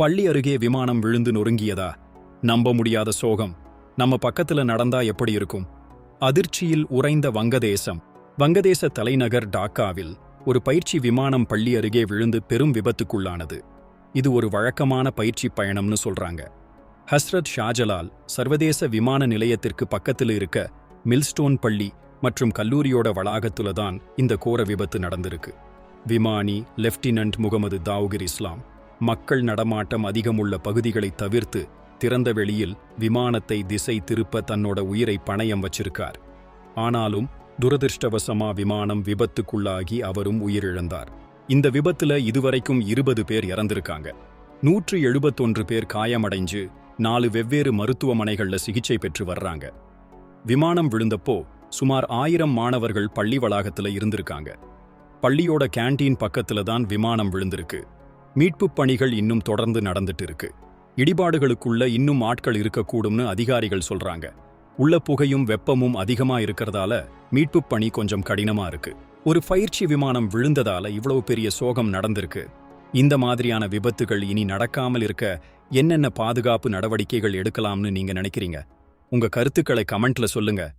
பள்ளி அருகே விமானம் விழுந்து நொறுங்கியதா? நம்ப முடியாத சோகம். நம்ம பக்கத்துல நடந்தா எப்படி இருக்கும்? அதிர்ச்சியில் உறைந்த வங்கதேசம். வங்கதேச தலைநகர் டாக்காவில் ஒரு பயிற்சி விமானம் பள்ளி அருகே விழுந்து பெரும் விபத்துக்குள்ளானது. இது ஒரு வழக்கமான பயிற்சி பயணம்னு சொல்றாங்க. ஹஸ்ரத் ஷாஜலால் சர்வதேச விமான நிலையத்திற்கு பக்கத்தில் இருக்க மில்ஸ்டோன் பள்ளி மற்றும் கல்லூரியோட வளாகத்துல தான் இந்த கோர விபத்து நடந்திருக்கு. விமானி லெப்டினன்ட் முகமது தாவூகிர் இஸ்லாம் மக்கள் நடமாட்டம் அதிகமுள்ள பகுதிகளை தவிர்த்து திறந்த வெளியில் விமானத்தை திசை திருப்ப தன்னோட உயிரை பணயம் வச்சிருக்கார். ஆனாலும் துரதிர்ஷ்டவசமா விமானம் விபத்துக்குள்ளாகி அவரும் உயிரிழந்தார். இந்த விபத்துல இதுவரைக்கும் இருபது பேர் இறந்திருக்காங்க. நூற்று எழுபத்தொன்று பேர் காயமடைஞ்சு நாலு வெவ்வேறு மருத்துவமனைகள்ல சிகிச்சை பெற்று வர்றாங்க. விமானம் விழுந்தப்போ சுமார் ஆயிரம் மாணவர்கள் பள்ளி வளாகத்துல இருந்திருக்காங்க. பள்ளியோட கேண்டீன் பக்கத்துல தான் விமானம் விழுந்திருக்கு. மீட்புப் பணிகள் இன்னும் தொடர்ந்து நடந்துட்டு இருக்கு இடிபாடுகளுக்குள்ள இன்னும் ஆட்கள் இருக்கக்கூடும்னு அதிகாரிகள் சொல்றாங்க. உள்ள புகையும் வெப்பமும் அதிகமா இருக்கறதால மீட்புப் பணி கொஞ்சம் கடினமா இருக்கு. ஒரு பயிற்சி விமானம் விழுந்ததால இவ்வளவு பெரிய சோகம் நடந்திருக்கு. இந்த மாதிரியான விபத்துகள் இனி நடக்காமல் இருக்க என்னென்ன பாதுகாப்பு நடவடிக்கைகள் எடுக்கலாம்னு நீங்க நினைக்கிறீங்க? உங்க கருத்துக்களை கமெண்ட்ல சொல்லுங்க.